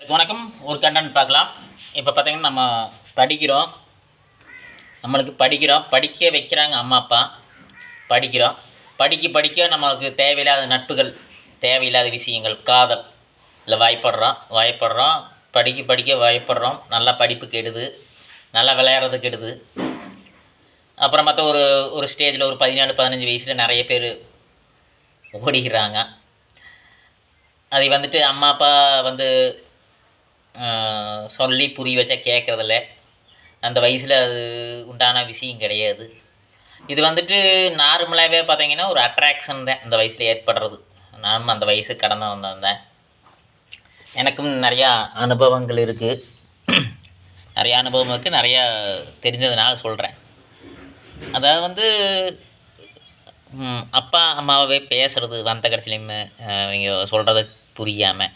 வணக்கம். ஒரு கண்டென்ட் பார்க்கலாம். இப்போ பார்த்தீங்கன்னா நம்ம படிக்கிறோம். நம்மளுக்கு படிக்கிறோம். படிக்க வைக்கிறாங்க அம்மா அப்பா. படிக்கிறோம். படிக்க படிக்க நம்மளுக்கு தேவையில்லாத நட்புகள் தேவையில்லாத விஷயங்கள் காதல். இல்லை வாய்ப்படுறோம். வாய்ப்படுறோம். படிக்க படிக்க வாய்ப்படுறோம். நல்லா படிப்பு கெடுது. நல்லா விளையாடுறது கெடுது. அப்புறம் மற்ற ஒரு ஒரு ஸ்டேஜில் ஒரு பதினாலு பதினஞ்சு வயசில் நிறைய பேர் ஓடிக்கிறாங்க. அதை வந்துட்டு அம்மா அப்பா வந்து சொல்லி புரிய வச்சா கேட்குறதில்ல அந்த வயசில் அது உண்டான விஷயம் கிடையாது. இது வந்துட்டு நார்மலாகவே பார்த்தீங்கன்னா ஒரு அட்ராக்ஷன் தான் அந்த வயசில் ஏற்படுறது. நானும் அந்த வயசு கடந்து வந்திருந்தேன். எனக்கும் நிறையா அனுபவங்கள் இருக்குது நிறையா அனுபவம் இருக்குது நிறையா தெரிஞ்சதுனால சொல்கிறேன் அதாவது வந்து அப்பா அம்மாவே பேசுகிறது வந்த கடைசிலையுமே அவங்க சொல்கிறது புரியாமல்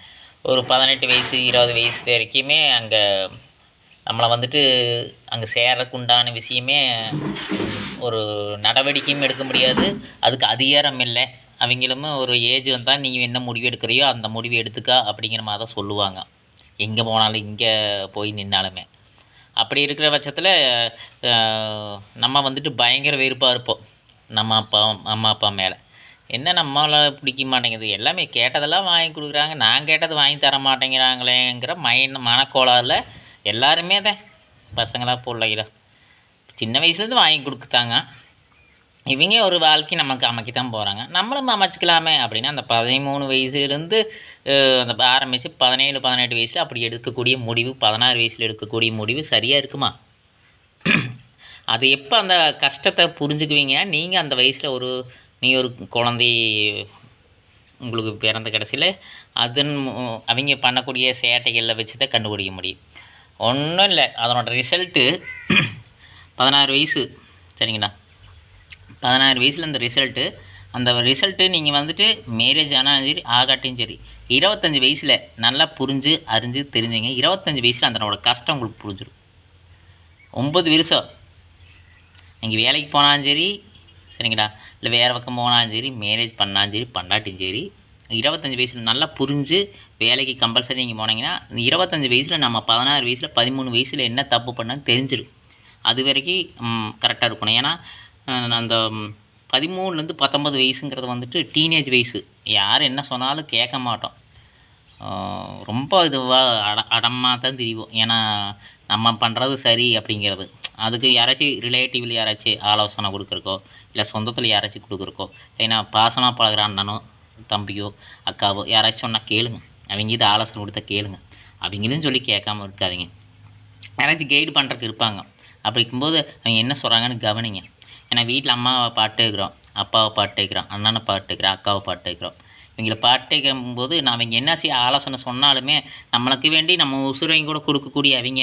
ஒரு பதினெட்டு வயசு இருபது வயசு வரைக்குமே அங்கே நம்மளை வந்துட்டு அங்கே சேர்றதுக்கு உண்டான விஷயமே ஒரு நடவடிக்கையும் எடுக்க முடியாது. அதுக்கு அதிகாரம் இல்லை. அவங்களும் ஒரு ஏஜ் வந்தால் நீ என்ன முடிவு எடுக்கிறியோ அந்த முடிவு எடுத்துக்கா அப்படிங்கிற மாதிரி தான் சொல்லுவாங்க. எங்கே போனாலும் இங்கே போய் நின்னாலுமே. அப்படி இருக்கிற பட்சத்தில் நம்ம வந்துட்டு பயங்கர வெறுப்பாக இருப்போம். நம்ம அப்பா அம்மா அப்பா மேலே. என்ன நம்மளை பிடிக்க மாட்டேங்குது? எல்லாமே கேட்டதெல்லாம் வாங்கி கொடுக்குறாங்க. நான் கேட்டது வாங்கி தர மாட்டேங்கிறாங்களேங்கிற மைண்ட் மனக்கோளாறில் எல்லாருமே தான் பசங்களாக பிள்ளைகளா சின்ன வயசுலேருந்து வாங்கி கொடுத்தாங்க இவங்க ஒரு வாழ்க்கை நமக்கு அமைக்க தான் போகிறாங்க நம்மளும் அமைச்சிக்கலாமே. அப்படின்னா அந்த பதிமூணு வயசுலேருந்து அந்த ஆரம்பித்து பதினேழு பதினெட்டு வயசில் அப்படி எடுக்கக்கூடிய முடிவு பதினாறு வயசில் எடுக்கக்கூடிய முடிவு சரியாக இருக்குமா? அது எப்போ அந்த கஷ்டத்தை புரிஞ்சுக்குவீங்க? நீங்கள் அந்த வயசில் ஒரு நீ ஒரு குழந்தை உங்களுக்கு பிறந்த கடைசியில் அதன் அவங்க பண்ணக்கூடிய சேட்டைகளில் வச்சு தான் கண்டுபிடிக்க முடியும். ஒன்றும் இல்லை. அதனோட ரிசல்ட்டு பதினாறு வயசு. சரிங்களா? பதினாறு வயசில் அந்த ரிசல்ட்டு அந்த ரிசல்ட்டு நீங்கள் வந்துட்டு மேரேஜ் ஆனாலும் சரி ஆகாட்டியும் சரி இருபத்தஞ்சி வயசில் நல்லா புரிஞ்சு அறிஞ்சு தெரிஞ்சுங்க. இருபத்தஞ்சி வயசில் அதனோட கஷ்டம் உங்களுக்கு புரிஞ்சிடும் ஒம்பது வருஷம் நீங்கள் வேலைக்கு போனாலும் சரி சரிங்களா? இல்லை வேறு பக்கம் போனாலும் சரி மேரேஜ் பண்ணாலும் சரி பண்ணாட்டியும் சரி இருபத்தஞ்சி வயசில் நல்லா புரிஞ்சு வேலைக்கு கம்பல்சரி நீங்கள் போனீங்கன்னா இருபத்தஞ்சி வயசில் நம்ம பதினாறு வயசில் பதிமூணு வயசில் என்ன தப்பு பண்ணாலும் தெரிஞ்சிடும். அது வரைக்கும் கரெக்டாக இருக்கணும். ஏன்னா அந்த பதிமூணுலேருந்து பத்தொம்பது வயசுங்கிறது வந்துட்டு டீனேஜ் வயசு. யார் என்ன சொன்னாலும் கேட்க மாட்டோம். ரொம்ப இதுவாக அட அடமாக தான் தெரியும் ஏன்னா நம்ம பண்ணுறது சரி அப்படிங்கிறது. அதுக்கு யாராச்சும் ரிலேட்டிவ்ல யாராச்சும் ஆலோசனை கொடுக்குறக்கோ இல்லை சொந்தத்தில் யாராச்சும் கொடுக்குறக்கோ ஏன்னா பாசமாக பழகிற அண்ணனோ தம்பியோ அக்காவோ யாராச்சும் சொன்னால் கேளுங்க. அவங்க இது ஆலோசனை கொடுத்தா கேளுங்க. அவங்களும் சொல்லி கேட்காம இருக்காதிங்க. யாராச்சும் கைடு பண்ணுறதுக்கு இருப்பாங்க. அப்படி இருக்கும்போது அவங்க என்ன சொல்கிறாங்கன்னு கவனிங்க. ஏன்னா வீட்டில் அம்மாவை பாட்டு கேட்குறோம் அப்பாவை பாட்டு வைக்கிறோம் அண்ணனை பாட்டு இருக்கிறோம் அக்காவை பாட்டு கேட்குறோம் இவங்களை பாட்டு வைக்கும் போது நான் அவங்க என்ன செய்ய ஆலோசனை சொன்னாலுமே நம்மளுக்கு வேண்டி நம்ம உசுரையும் கூட கொடுக்கக்கூடிய அவங்க.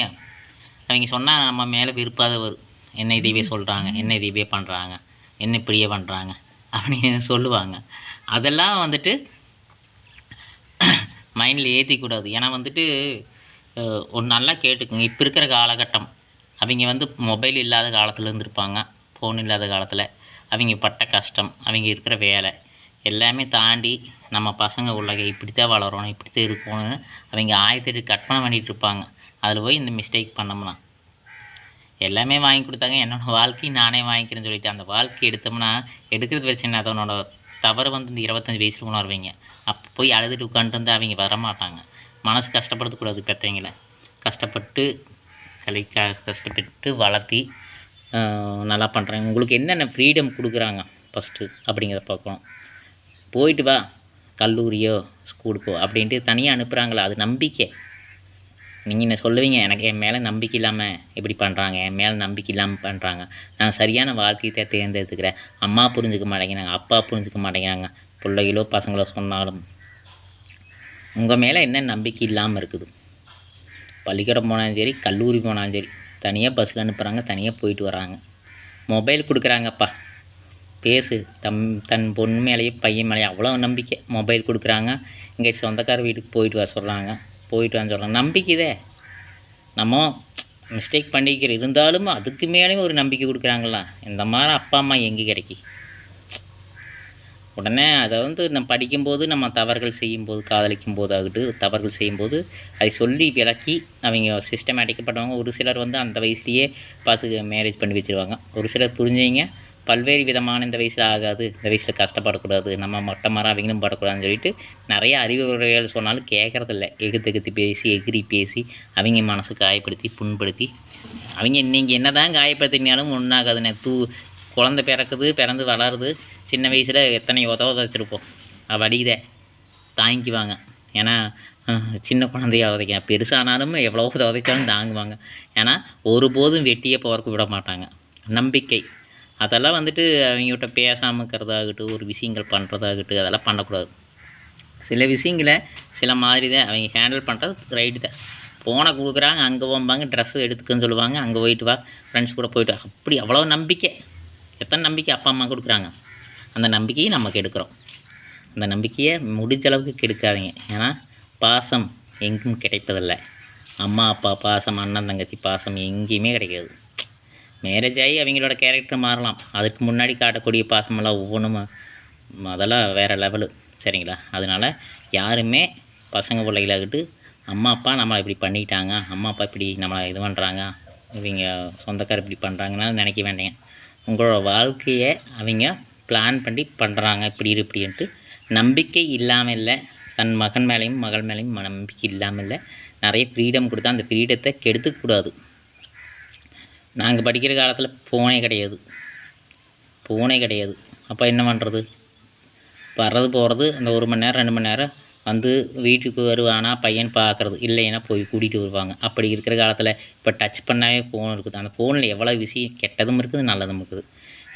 அவங்க சொன்னால் நம்ம மேலே விருப்பாத வரும் என்ன இதுவே சொல்கிறாங்க என்ன இதுவே பண்ணுறாங்க என்ன இப்படியே பண்ணுறாங்க அப்படின்னு சொல்லுவாங்க. அதெல்லாம் வந்துட்டு மைண்டில் ஏற்றிக்கூடாது ஏன்னா வந்துட்டு ஒரு நல்லா கேட்டுக்குங்க. இப்போ இருக்கிற காலகட்டம் அவங்க வந்து மொபைல் இல்லாத காலத்தில் இருந்திருப்பாங்க. ஃபோன் இல்லாத காலத்தில். அவங்க பட்ட கஷ்டம் அவங்க இருக்கிற வேலை. எல்லாமே தாண்டி நம்ம பசங்க உலக இப்படி தான் வளரணும் இப்படி தான் இருக்கணும்னு அவங்க ஆயத்தெட்டு கற்பனை பண்ணிகிட்டு இருப்பாங்க. அதில் போய் இந்த மிஸ்டேக் பண்ணோம்னா. எல்லாமே வாங்கி கொடுத்தாங்க. என்னோடய வாழ்க்கை நானே வாங்கிக்கிறேன்னு சொல்லிட்டு அந்த வாழ்க்கை எடுத்தோம்னா எடுக்கிறது பிரச்சனை அதனோட தவறு வந்து இந்த இருபத்தஞ்சி வயசில் உணர்வீங்க அப்போ போய் அழுதுட்டு உட்காந்துருந்து அவங்க வரமாட்டாங்க. மனசு கஷ்டப்படுத்தக்கூடாது பெற்றவங்கள. கஷ்டப்பட்டு கலை கஷ்டப்பட்டு வளர்த்தி நல்லா பண்ணுறாங்க உங்களுக்கு என்னென்ன ஃப்ரீடம் கொடுக்குறாங்க ஃபஸ்ட்டு அப்படிங்கிறத பார்க்கணும். போயிட்டு வா கல்லூரியோ ஸ்கூலுக்கோ அப்படின்ட்டு தனியாக அனுப்புகிறாங்களா அது நம்பிக்கை. நீங்கள் என்ன சொல்லுவீங்க? எனக்கு என் மேலே நம்பிக்கை இல்லாமல் இப்படி பண்ணுறாங்க என் மேலே நம்பிக்கை இல்லாமல் பண்ணுறாங்க நான் சரியான வாழ்க்கையை தேர்ந்தெடுத்துக்கிறேன். அம்மா புரிஞ்சுக்க மாட்டேங்கிறாங்க அப்பா புரிஞ்சுக்க மாட்டேங்கிறாங்க. பிள்ளைகளோ பசங்களோ சொன்னாலும் உங்கள் மேலே என்ன நம்பிக்கை இல்லாமல் இருக்குது? பள்ளிக்கூடம் போனாலும் சரி கல்லூரி போனாலும் சரி தனியாக பஸ்ஸில் அனுப்புகிறாங்க தனியாக போயிட்டு வராங்க மொபைல் கொடுக்குறாங்கப்பா. பேசு. தம் தன் பொண்ணு மேலேயும் பையன் மேலேயும் அவ்வளோ நம்பிக்கை. மொபைல் கொடுக்குறாங்க. இங்கே சொந்தக்கார வீட்டுக்கு போயிட்டு வர சொல்கிறாங்க போயிட்டு வான்னு சொல்கிறாங்க நம்பிக்கைதே நம்ம மிஸ்டேக் பண்ணிக்கிற இருந்தாலும் அதுக்கு மேலேயும் ஒரு நம்பிக்கை கொடுக்குறாங்களா இந்த மாதிரி அப்பா அம்மா எங்கே கிடைக்கி? உடனே அதை வந்து நம்ம படிக்கும்போது நம்ம தவறுகள் செய்யும்போது காதலிக்கும் போது ஆகிட்டு தவறுகள் செய்யும்போது அதை சொல்லி விளக்கி அவங்க சிஸ்டமேட்டிக்கப்பட்டவங்க ஒரு சிலர் வந்து அந்த வயசுலேயே பார்த்து மேரேஜ் பண்ணி வச்சுருவாங்க. ஒரு சிலர் புரிஞ்சவங்க பல்வேறு விதமான இந்த வயசில் ஆகாது. இந்த வயசில் கஷ்டப்படக்கூடாது. நம்ம மொட்டை மரம் அவங்களும் படக்கூடாதுன்னு சொல்லிட்டு நிறைய அறிவுரைகள் சொன்னாலும் கேட்குறதில்ல. எகுத்து எகுத்து பேசி எகிரி பேசி அவங்க மனசு காயப்படுத்தி புண்படுத்தி. அவங்க நீங்கள் என்ன தான் காயப்படுத்தினாலும் ஒன்றாகாதுண்ணே தூ குழந்த பிறக்குது பிறந்து வளருது. சின்ன வயசில் எத்தனை உத உதச்சிருப்போம் அவ வலிக்குதே தாங்கிக்குவாங்க. ஏன்னா சின்ன குழந்தைய உதைக்க. பெருசானாலும் எவ்வளோ உதைச்சாலும் தாங்குவாங்க. ஏன்னா ஒருபோதும் வெட்டியே போகிறக்கு விட மாட்டாங்க. நம்பிக்கை. அதெல்லாம் வந்துட்டு அவங்ககிட்ட பேசாமல் இருக்கிறதாகட்டும் ஒரு விஷயங்கள் பண்ணுறதாகட்டும் அதெல்லாம் பண்ணக்கூடாது. சில விஷயங்களை சில மாதிரி தான் அவங்க ஹேண்டில் பண்ணுறது ரைட்டு தான். ஃபோனை கொடுக்குறாங்க அங்கே போம்பாங்க ட்ரெஸ்ஸு எடுத்துக்கன்னு சொல்லுவாங்க அங்கே போயிட்டு வா ஃப்ரெண்ட்ஸ் கூட போயிட்டு வா. அப்படி அவ்வளோ நம்பிக்கை. எத்தனை நம்பிக்கை அப்பா அம்மா கொடுக்குறாங்க? அந்த நம்பிக்கையை நம்ம கெடுக்கிறோம் அந்த நம்பிக்கையை முடிஞ்ச அளவுக்கு கெடுக்காதீங்க. ஏன்னா பாசம் எங்கும் கிடைப்பதில்லை. அம்மா அப்பா பாசம் அண்ணன் தங்கச்சி பாசம் எங்கேயுமே கிடைக்காது. மேரேஜ் ஆகி அவங்களோட கேரக்டர் மாறலாம். அதுக்கு முன்னாடி காட்டக்கூடிய பாசமெல்லாம் ஒவ்வொன்றும் அதெல்லாம் வேறு லெவலு சரிங்களா? அதனால் யாருமே பசங்க பிள்ளைகளாகிட்டு அம்மா அப்பா நம்மளை இப்படி பண்ணிட்டாங்க அம்மா அப்பா இப்படி நம்மளை இது பண்ணுறாங்க இவங்க சொந்தக்கார் இப்படி பண்ணுறாங்கனாலும் நினைக்க வேண்டேங்க. உங்களோட வாழ்க்கையை அவங்க பிளான் பண்ணி பண்ணுறாங்க இப்படி இப்படின்ட்டு நம்பிக்கை இல்லாமல் இல்லை. தன் மகன் மேலேயும் மகள் மேலேயும் நம்பிக்கை இல்லாமல் இல்லை. நிறைய ஃப்ரீடம் கொடுத்தா அந்த ஃப்ரீடத்தை கெடுத்துக்கூடாது நாங்கள் படிக்கிற காலத்தில் ஃபோனே கிடையாது. ஃபோனே கிடையாது. அப்போ என்ன பண்ணுறது வர்றது போகிறது அந்த ஒரு மணி நேரம் ரெண்டு மணி நேரம் வந்து வீட்டுக்கு வருவானா பையன் பார்க்குறது இல்லைன்னா போய் கூட்டிகிட்டு வருவாங்க. அப்படி இருக்கிற காலத்தில் இப்போ டச் பண்ணாவே ஃபோன் இருக்குது. அந்த ஃபோனில் எவ்வளோ விஷயம் கெட்டதும் இருக்குது நல்லதும் இருக்குது.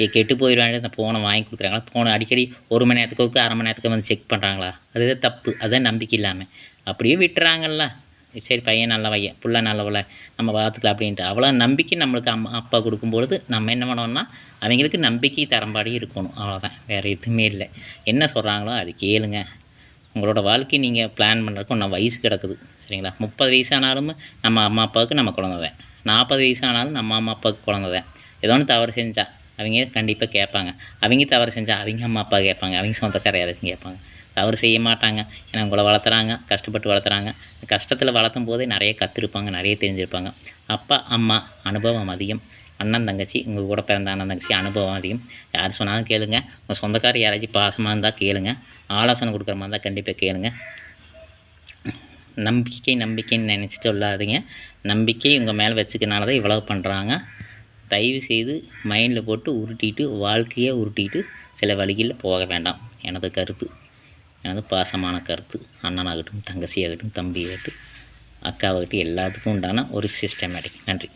ஏ கெட்டு போயிடுவாங்க அந்த ஃபோனை வாங்கி கொடுக்குறாங்களா? ஃபோனை அடிக்கடி ஒரு மணி நேரத்துக்கு அரை மணி நேரத்துக்கு வந்து செக் பண்ணுறாங்களா அதுதான் தப்பு. அதுதான் நம்பிக்கை இல்லாமல் அப்படியே விட்டுறாங்கல்ல. சரி பையன் நல்ல பையன் புள்ள நல்லவளை நம்ம பார்த்துக்கலாம் அப்படின்ட்டு. அவ்வளோ நம்பிக்கை நம்மளுக்கு அம்மா அப்பா கொடுக்கும்பொழுது நம்ம என்ன பண்ணோம்னா அவங்களுக்கு நம்பிக்கை தரம்பாடி இருக்கணும். அவ்வளோதான் வேறு எதுவுமே இல்லை. என்ன சொல்கிறாங்களோ அது கேளுங்க. உங்களோட வாழ்க்கை நீங்கள் பிளான் பண்ணுறதுக்கு ஒன்றும் வயசு கிடக்குது. சரிங்களா? முப்பது வயசானாலும் நம்ம அம்மா அப்பாவுக்கு நம்ம குழந்தை தான். நாற்பது வயசானாலும் நம்ம அம்மா அப்பாவுக்கு குழந்தை தான். ஏதோ ஒன்று தவறு செஞ்சால் அவங்க கண்டிப்பாக கேட்பாங்க. அவங்க தவறு செஞ்சால் அவங்க அம்மா அப்பா கேட்பாங்க. அவங்க சொந்தக்கார யாராச்சும் கேட்பாங்க. தவறு செய்ய மாட்டாங்க. ஏன்னா உங்களை வளர்த்துறாங்க கஷ்டப்பட்டு வளர்த்துறாங்க. கஷ்டத்தில் வளர்த்தும் போதே நிறைய கற்றுருப்பாங்க நிறைய தெரிஞ்சிருப்பாங்க. அப்பா அம்மா அனுபவம் அதிகம். அண்ணன் தங்கச்சி உங்கள் கூட பிறந்த அண்ணன் தங்கச்சி அனுபவம் அதிகம். யார் சொன்னாலும் கேளுங்க. உங்கள் சொந்தக்காரர் யாராச்சும் பாசமாக இருந்தால் கேளுங்க. ஆலோசனை கொடுக்குற மாதிரி இருந்தால் கண்டிப்பாக கேளுங்க. நம்பிக்கை நம்பிக்கைன்னு நினச்சிட்டு சொல்லாதீங்க. நம்பிக்கை உங்கள் மேலே வச்சுக்கனால தான் இவ்வளோ பண்ணுறாங்க தயவு செய்து மைண்டில் போட்டு உருட்டிட்டு வாழ்க்கையை உருட்டிட்டு சில வழிகளில் போக வேண்டாம். எனது கருத்து. எனது பாசமான கருத்து. அண்ணனாகட்டும் தங்கச்சியாகட்டும் தம்பியாகட்டும் அக்காவாகட்டும் எல்லாத்துக்கும் உண்டான ஒரு சிஸ்டமேட்டிக் நன்றி.